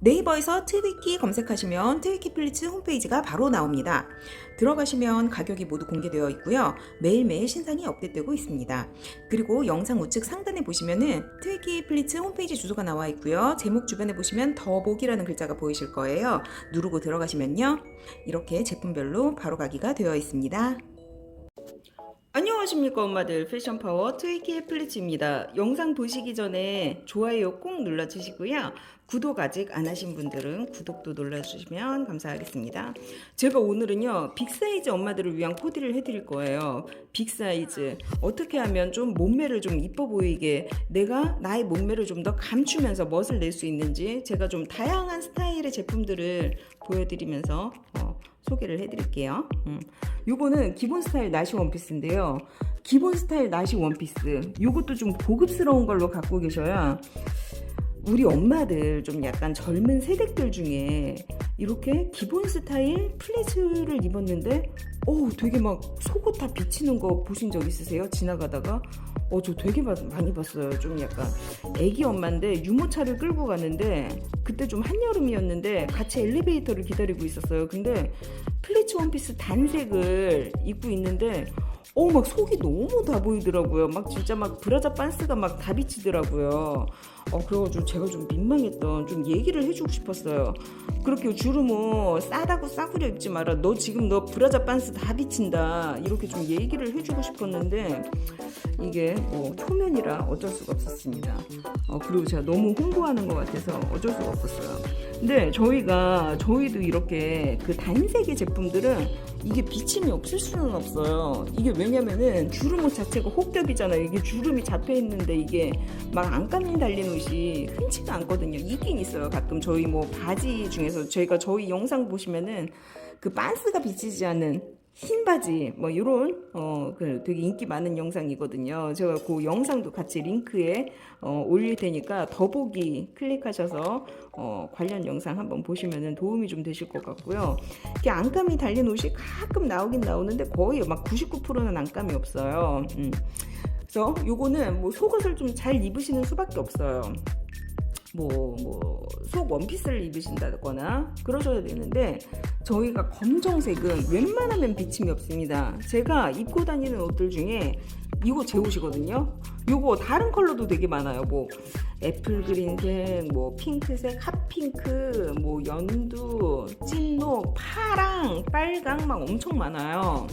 네이버에서 트위키 검색하시면 트위키 플리츠 홈페이지가 바로 나옵니다. 들어가시면 가격이 모두 공개되어 있고요. 매일매일 신상이 업데이트되고 있습니다. 그리고 영상 우측 상단에 보시면은 트위키 플리츠 홈페이지 주소가 나와 있고요. 제목 주변에 보시면 더보기라는 글자가 보이실 거예요. 누르고 들어가시면요. 이렇게 제품별로 바로 가기가 되어 있습니다. 안녕하십니까 엄마들 패션파워 트위키의 플리츠입니다. 영상 보시기 전에 좋아요 꼭 눌러주시고요. 구독 아직 안 하신 분들은 구독도 눌러주시면 감사하겠습니다. 제가 오늘은요 빅사이즈 엄마들을 위한 코디를 해드릴 거예요. 빅사이즈 어떻게 하면 좀 몸매를 좀 이뻐 보이게 내가 나의 몸매를 좀 더 감추면서 멋을 낼 수 있는지 제가 좀 다양한 스타일의 제품들을 보여드리면서 어, 소개를 해드릴게요. 음. 요거는 기본 스타일 나시 원피스인데요. 기본 스타일 나시 원피스. 요것도 좀 고급스러운 걸로 갖고 계셔야 우리 엄마들 좀 약간 젊은 세대들 중에 이렇게 기본 스타일 플리츠를 입었는데 어 되게 막 속옷 다 비치는 거 보신 적 있으세요? 지나가다가 어 저 되게 마- 많이 봤어요. 좀 약간 애기 엄마인데 유모차를 끌고 갔는데 그때 좀 한여름이었는데 같이 엘리베이터를 기다리고 있었어요. 근데 플리츠 원피스 단색을 입고 있는데 어 막 속이 너무 다 보이더라고요. 막 진짜 막 브라자 반스가 막 다 비치더라고요. 어 그래가지고 제가 좀 민망했던 좀 얘기를 해주고 싶었어요. 그렇게 주름은 싸다고 싸구려 입지 마라. 너 지금 너 브라자 반스 다 비친다. 이렇게 좀 얘기를 해주고 싶었는데 이게 뭐 초면이라 어쩔 수가 없었습니다. 어 그리고 제가 너무 홍보하는 것 같아서 어쩔 수가 없었어요. 근데 저희가 저희도 이렇게 그 단색의 제품들은 이게 비침이 없을 수는 없어요. 이게 왜냐면은 주름 옷 자체가 혹겹이잖아요. 이게 주름이 잡혀 있는데 이게 막 안감이 달린 옷이 흔치가 않거든요. 있긴 있어요. 가끔 저희 뭐 바지 중에서 저희가 저희 영상 보시면은 그 반스가 비치지 않는 흰 바지 뭐 이런 어 그 되게 인기 많은 영상이거든요. 제가 그 영상도 같이 링크에 어, 올릴 테니까 더보기 클릭하셔서 어, 관련 영상 한번 보시면은 도움이 좀 되실 것 같고요. 이렇게 안감이 달린 옷이 가끔 나오긴 나오는데 거의 막 99%는 안감이 없어요. 음. 그래서 요거는 뭐 속옷을 좀 잘 입으시는 수밖에 없어요. 뭐 뭐 속 원피스를 입으신다거나 그러셔야 되는데 저희가 검정색은 웬만하면 비침이 없습니다. 제가 입고 다니는 옷들 중에 이거 제 옷이거든요. 요거 다른 컬러도 되게 많아요. 뭐 애플 그린색, 뭐 핑크색, 핫핑크, 뭐 연두, 찐노, 파랑, 빨강 막 엄청 많아요.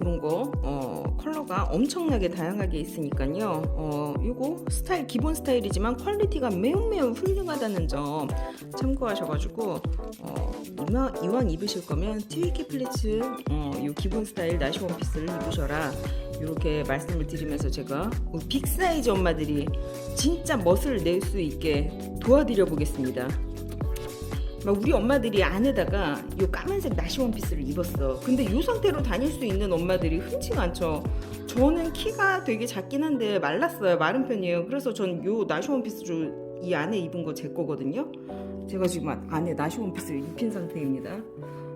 그런 거 어, 컬러가 엄청나게 다양하게 있으니까요. 어, 요거 스타일 기본 스타일이지만 퀄리티가 매우 매우 훌륭하다는 점 참고하셔가지고 어, 이마, 이왕 입으실 거면 트위키 플리츠 어, 요 기본 스타일 나시 원피스를 입으셔라. 이렇게 말씀을 드리면서 제가 우리 빅 사이즈 엄마들이 진짜 멋을 낼 수 있게 도와드려 보겠습니다. 막 우리 엄마들이 안에다가 요 까만색 나시 원피스를 입었어. 근데 이 상태로 다닐 수 있는 엄마들이 흔치가 않죠. 저는 키가 되게 작긴 한데 말랐어요. 마른 편이에요. 그래서 전요 나시 원피스 좀이 안에 입은 거 제 거거든요. 제가 지금 안- 안에 나시 원피스를 입힌 상태입니다.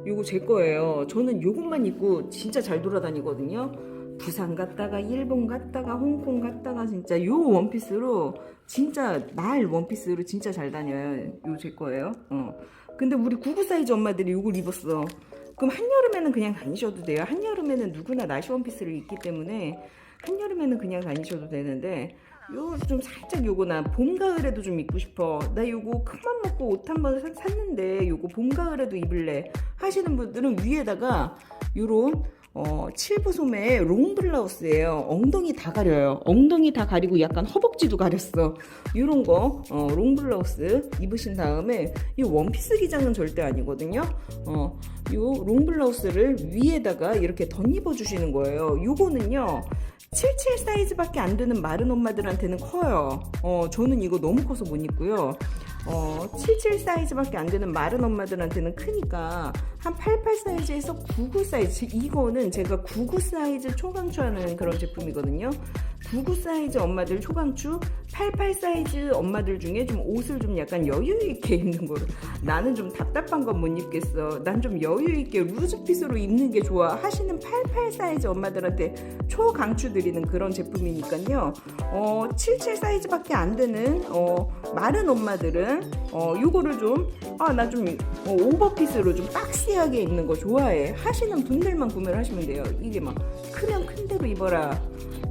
요거 제 거예요. 저는 요것만 입고 진짜 잘 돌아다니거든요. 부산 갔다가 일본 갔다가 홍콩 갔다가 진짜 요 원피스로 진짜 날 원피스로 진짜 잘 다녀요. 요 제 거예요. 어. 근데 우리 구구 사이즈 엄마들이 요걸 입었어. 그럼 한여름에는 그냥 다니셔도 돼요. 한여름에는 누구나 나시 원피스를 입기 때문에 한여름에는 그냥 다니셔도 되는데 요 좀 살짝 요거 나 봄 가을에도 좀 입고 싶어. 나 요거 큰맘 먹고 옷 한 번 샀는데 요거 봄 가을에도 입을래 하시는 분들은 위에다가 요런 어, 칠부 소매의 롱 블라우스예요. 엉덩이 다 가려요. 엉덩이 다 가리고 약간 허벅지도 가렸어. 이런 거, 어, 롱 블라우스 입으신 다음에 이 원피스 기장은 절대 아니거든요. 어, 요롱 블라우스를 위에다가 이렇게 덧입어 주시는 거예요. 요거는요. 77 사이즈밖에 안 되는 마른 엄마들한테는 커요. 어, 저는 이거 너무 커서 못 입고요. 어, 77 사이즈밖에 안 되는 마른 엄마들한테는 크니까 한 88 사이즈에서 99 사이즈 이거는 제가 99 사이즈 초강추하는 그런 제품이거든요. 99 사이즈 엄마들 초강추, 88 사이즈 엄마들 중에 좀 옷을 좀 약간 여유 있게 입는 거로 나는 좀 답답한 건 못 입겠어. 난 좀 여유 있게 루즈핏으로 입는 게 좋아 하시는 88 사이즈 엄마들한테 초강추 드리는 그런 제품이니까요. 어, 77 사이즈밖에 안 되는 어, 마른 엄마들은 있는 어 요거를 좀 아 나좀 어, 오버핏으로 좀 박시하게 입는 거 좋아해. 하시는 분들만 구매를 하시면 돼요. 이게 막 크면 큰 대로 입어라.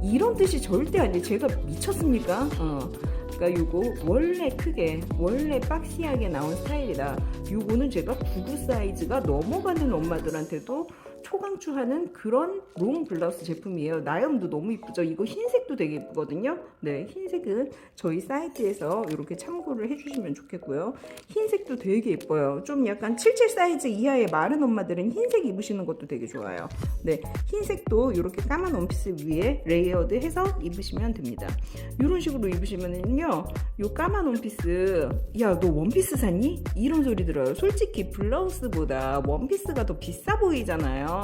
이런 뜻이 절대 아니에요. 제가 미쳤습니까? 어. 그러니까 요거 원래 크게 원래 박시하게 나온 스타일이다. 요거는 제가 99 사이즈가 넘어가는 엄마들한테도 초강추하는 그런 롱 블라우스 제품이에요. 나염도 너무 이쁘죠. 이거 흰색도 되게 이쁘거든요. 네, 흰색은 저희 사이트에서 이렇게 참고를 해주시면 좋겠고요. 흰색도 되게 예뻐요. 좀 약간 77 사이즈 이하의 마른 엄마들은 흰색 입으시는 것도 되게 좋아요. 네, 흰색도 이렇게 까만 원피스 위에 레이어드 해서 입으시면 됩니다. 이런 식으로 입으시면은요, 요 까만 원피스, 야, 너 원피스 샀니? 이런 소리 들어요. 솔직히 블라우스보다 원피스가 더 비싸 보이잖아요.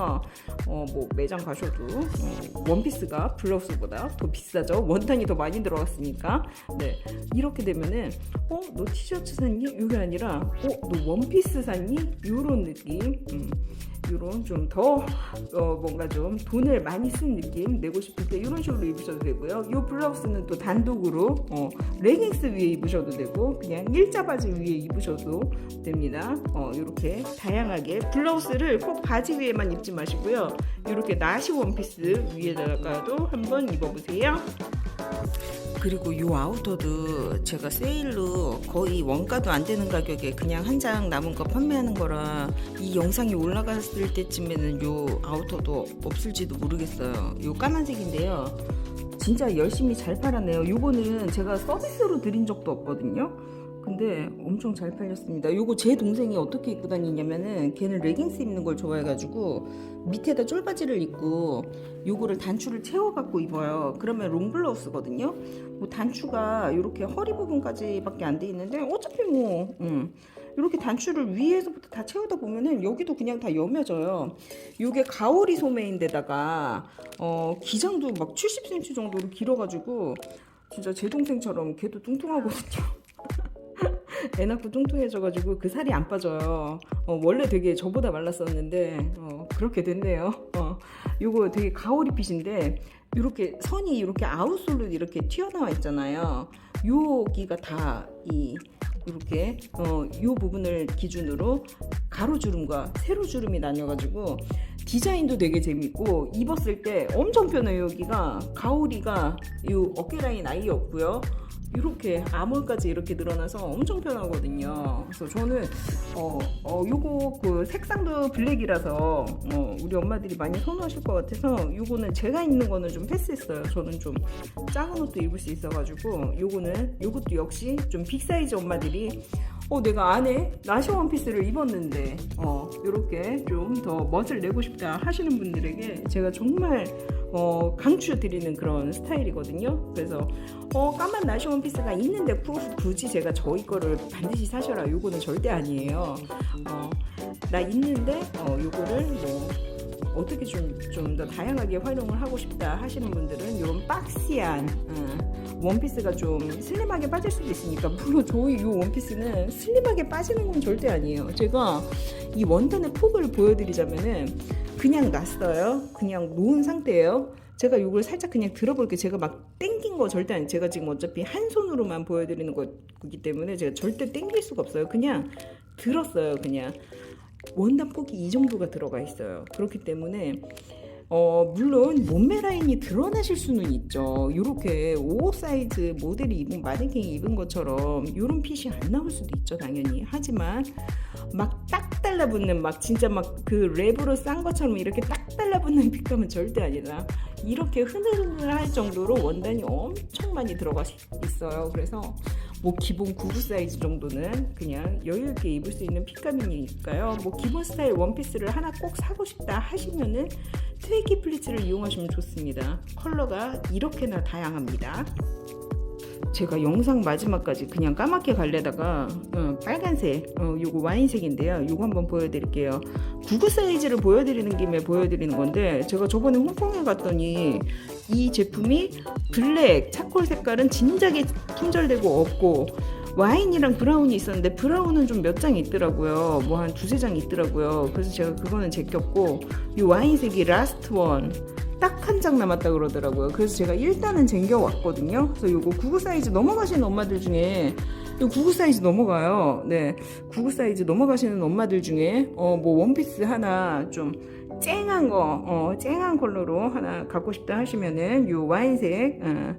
어, 뭐 매장 가셔도 어, 원피스가 블라우스보다 더 비싸죠. 원단이 더 많이 들어갔으니까. 네, 이렇게 되면은 어, 너 티셔츠 샀니? 이게 아니라 어, 너 원피스 샀니? 이런 느낌. 음. 이런 좀더 어, 뭔가 좀 돈을 많이 쓴 느낌 내고 싶을 때 이런 식으로 입으셔도 되고요. 이 블라우스는 또 단독으로 어, 레깅스 위에 입으셔도 되고 그냥 일자 바지 위에 입으셔도 됩니다. 어, 이렇게 다양하게 블라우스를 꼭 바지 위에만 입지 마시고요. 이렇게 나시 원피스 위에다가도 한번 입어보세요. 그리고 이 아우터도 제가 세일로 거의 원가도 안 되는 가격에 그냥 한 장 남은 거 판매하는 거라 이 영상이 올라갔을 때쯤에는 이 아우터도 없을지도 모르겠어요. 이 까만색인데요. 진짜 열심히 잘 팔았네요. 요거는 제가 서비스로 드린 적도 없거든요. 근데 엄청 잘 팔렸습니다. 요거 제 동생이 어떻게 입고 다니냐면은 걔는 레깅스 입는 걸 좋아해가지고 밑에다 쫄바지를 입고 요거를 단추를 채워갖고 입어요. 그러면 롱블라우스거든요. 뭐 단추가 이렇게 허리 부분까지밖에 안 돼 있는데 어차피 뭐 음, 이렇게 단추를 위에서부터 다 채우다 보면은 여기도 그냥 다 여며져요. 요게 가오리 소매인데다가 어, 기장도 막 70cm 정도로 길어가지고 진짜 제 동생처럼 걔도 뚱뚱하거든요. 애 낳고 뚱뚱해져가지고 그 살이 안 빠져요. 어, 원래 되게 저보다 말랐었는데 어, 그렇게 됐네요. 어, 요거 되게 가오리 핏인데 이렇게 선이 이렇게 아웃솔로 이렇게 튀어나와 있잖아요. 여기가 다 이 이렇게 어, 요 부분을 기준으로 가로주름과 세로주름이 나뉘어가지고 디자인도 되게 재밌고 입었을 때 엄청 편해요 여기가 가오리가 요 어깨 라인 아예 없고요 이렇게 암홀까지 이렇게 늘어나서 엄청 편하거든요. 그래서 저는 어, 어 요거 그 색상도 블랙이라서 어, 우리 엄마들이 많이 선호하실 것 같아서 요거는 제가 입는 거는 좀 패스했어요. 저는 좀 작은 옷도 입을 수 있어가지고 요거는 요것도 역시 좀 빅 사이즈 엄마들이 어 내가 안에 나시 원피스를 입었는데 어 요렇게 좀 더 멋을 내고 싶다 하시는 분들에게 제가 정말 어 강추드리는 그런 스타일이거든요. 그래서 어 까만 나시 원피스가 있는데 구- 굳이 제가 저희 거를 반드시 사셔라 요거는 절대 아니에요. 어 나 있는데 어 요거를 뭐 어떻게 좀 좀 더 다양하게 활용을 하고 싶다 하시는 분들은 이런 박시한 어, 원피스가 좀 슬림하게 빠질 수도 있으니까 물론 저희 이 원피스는 슬림하게 빠지는 건 절대 아니에요. 제가 이 원단의 폭을 보여드리자면은 그냥 놨어요. 그냥 놓은 상태예요. 제가 이걸 살짝 그냥 들어볼게요. 제가 막 땡긴 거 절대 아니에요. 제가 지금 어차피 한 손으로만 보여드리는 거기 때문에 제가 절대 땡길 수가 없어요. 그냥 들었어요. 그냥 원단 폭이 이 정도가 들어가 있어요. 그렇기 때문에 어, 물론 몸매 라인이 드러나실 수는 있죠. 이렇게 55 사이즈 모델이 입은 마네킹이 입은 것처럼 이런 핏이 안 나올 수도 있죠, 당연히. 하지만 막 딱 달라붙는 막 진짜 막 그 랩으로 싼 것처럼 이렇게 딱 달라붙는 핏감은 절대 아니라 이렇게 흐느흐느할 정도로 원단이 엄청 많이 들어가 있어요. 그래서 뭐 기본 99 사이즈 정도는 그냥 여유 있게 입을 수 있는 핏감이니까요. 뭐 기본 스타일 원피스를 하나 꼭 사고 싶다 하시면은 트웨이키 플리츠를 이용하시면 좋습니다. 컬러가 이렇게나 다양합니다. 제가 영상 마지막까지 그냥 까맣게 갈래다가 어, 빨간색 어, 요거 와인색인데요. 요거 한번 보여드릴게요. 99 사이즈를 보여드리는 김에 보여드리는 건데 제가 저번에 홍콩에 갔더니 이 제품이 블랙 차콜 색깔은 진작에 품절되고 없고 와인이랑 브라운이 있었는데 브라운은 좀 몇 장 있더라고요. 뭐 한 두세 장 있더라고요. 그래서 제가 그거는 제꼈고 이 와인색이 라스트 원 딱 한 장 남았다 그러더라고요. 그래서 제가 일단은 쟁겨 왔거든요. 그래서 요거 99 사이즈 넘어가시는 엄마들 중에 이 구구 사이즈 넘어가요. 네, 구구 사이즈 넘어가시는 엄마들 중에 어 뭐 원피스 하나 좀 쨍한 거, 어 쨍한 컬러로 하나 갖고 싶다 하시면은 요 와인색 어,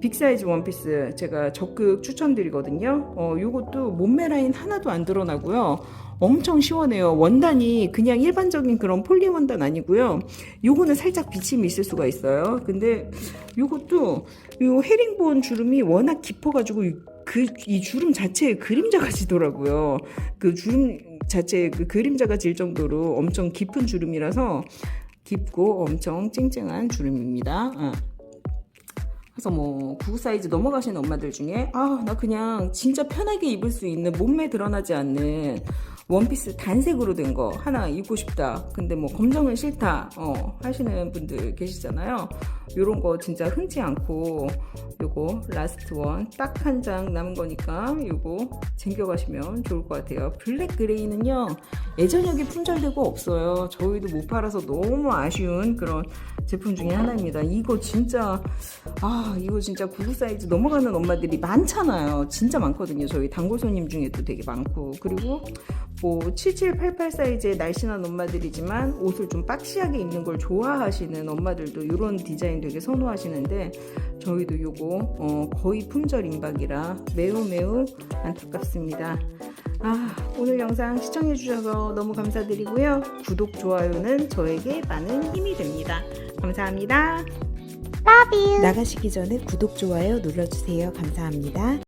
빅 사이즈 원피스 제가 적극 추천드리거든요. 어 요것도 몸매 라인 하나도 안 드러나고요. 엄청 시원해요. 원단이 그냥 일반적인 그런 폴리 원단 아니고요. 요거는 살짝 비침이 있을 수가 있어요. 근데 요것도 요 헤링본 주름이 워낙 깊어가지고 그 이 주름 자체에 그림자가 지더라고요. 그 주름 자체에 그 그림자가 질 정도로 엄청 깊은 주름이라서 깊고 엄청 쨍쨍한 주름입니다. 어. 그래서 뭐 구구 사이즈 넘어가시는 엄마들 중에 아 나 그냥 진짜 편하게 입을 수 있는 몸매 드러나지 않는 원피스 단색으로 된 거 하나 입고 싶다. 근데 뭐 검정은 싫다. 어, 하시는 분들 계시잖아요. 요런 거 진짜 흔치 않고 요거 라스트 원 딱 한 장 남은 거니까 요거 챙겨가시면 좋을 것 같아요. 블랙 그레이는요 예전역에 품절되고 없어요. 저희도 못 팔아서 너무 아쉬운 그런 제품 중에 하나입니다. 이거 진짜 아 이거 진짜 구구 사이즈 넘어가는 엄마들이 많잖아요. 진짜 많거든요. 저희 단골 손님 중에도 되게 많고 그리고 뭐 7788 사이즈의 날씬한 엄마들이지만 옷을 좀 박시하게 입는 걸 좋아하시는 엄마들도 이런 디자인 되게 선호하시는데 저희도 요거 어, 거의 품절 임박이라 매우 매우 안타깝습니다. 아, 오늘 영상 시청해주셔서 너무 감사드리고요. 구독, 좋아요는 저에게 많은 힘이 됩니다. 감사합니다. Love you. 나가시기 전에 구독, 좋아요 눌러주세요. 감사합니다.